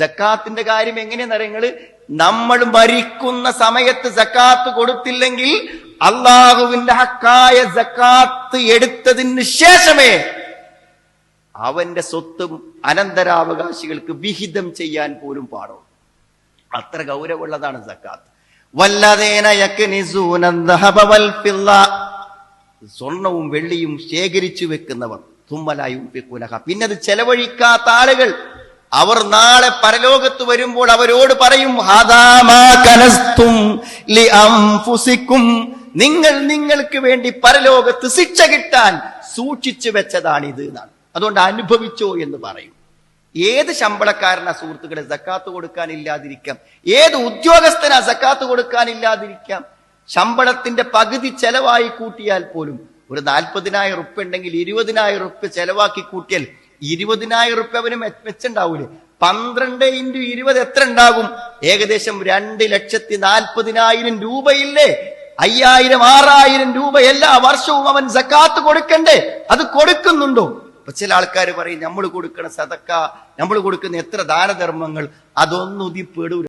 ജക്കാത്തിന്റെ കാര്യം എങ്ങനെയാ നിങ്ങൾ നമ്മൾ മരിക്കുന്ന സമയത്ത് ജക്കാത്ത് കൊടുത്തില്ലെങ്കിൽ അള്ളാഹുവിന്റെ ഹക്കായ ജക്കാത്ത് എടുത്തതിന് ശേഷമേ അവന്റെ സ്വത്തും അനന്തരാവകാശികൾക്ക് വിഹിതം ചെയ്യാൻ പോലും പാടും അത്ര ഗൗരവമുള്ളതാണ് സക്കാത്ത്. സ്വർണവും വെള്ളിയും ശേഖരിച്ചു വെക്കുന്നവർ തുമ്മലായും പിന്നെ അത് ചെലവഴിക്കാത്ത ആളുകൾ. അവർ നാളെ പരലോകത്ത് വരുമ്പോൾ അവരോട് പറയും "ഹാദാമാ കനസ്തും ലി നിങ്ങൾ നിങ്ങൾക്ക് വേണ്ടി പരലോകത്ത് ശിക്ഷ കിട്ടാൻ സൂക്ഷിച്ചു ഇത് എന്നാണ്. അതുകൊണ്ട് അനുഭവിച്ചോ എന്ന് പറയും. ഏത് ശമ്പളക്കാരനാ സുഹൃത്തുക്കളെ സക്കാത്ത് കൊടുക്കാനില്ലാതിരിക്കാം ഏത് ഉദ്യോഗസ്ഥനാ സക്കാത്ത് കൊടുക്കാനില്ലാതിരിക്കാം ശമ്പളത്തിന്റെ പകുതി ചെലവായി കൂട്ടിയാൽ പോലും ഒരു നാൽപ്പതിനായിരം റുപ്യ ഉണ്ടെങ്കിൽ ഇരുപതിനായിരം റുപ്യ ചെലവാക്കി കൂട്ടിയാൽ ഇരുപതിനായിരം റുപ്യ അവന് മെച്ചുണ്ടാവൂലേ പന്ത്രണ്ട് ഇന്റു ഇരുപത് എത്ര ഉണ്ടാകും ഏകദേശം രണ്ട് ലക്ഷത്തി നാൽപ്പതിനായിരം രൂപയില്ലേ? അയ്യായിരം ആറായിരം രൂപ എല്ലാ വർഷവും അവൻ സക്കാത്ത് കൊടുക്കണ്ടേ? അത് കൊടുക്കുന്നുണ്ടോ? അപ്പൊ ചില ആൾക്കാർ പറയും നമ്മൾ കൊടുക്കണ സതക്ക നമ്മൾ കൊടുക്കുന്ന എത്ര ദാനധർമ്മങ്ങൾ അതൊന്നും ഇതിൽ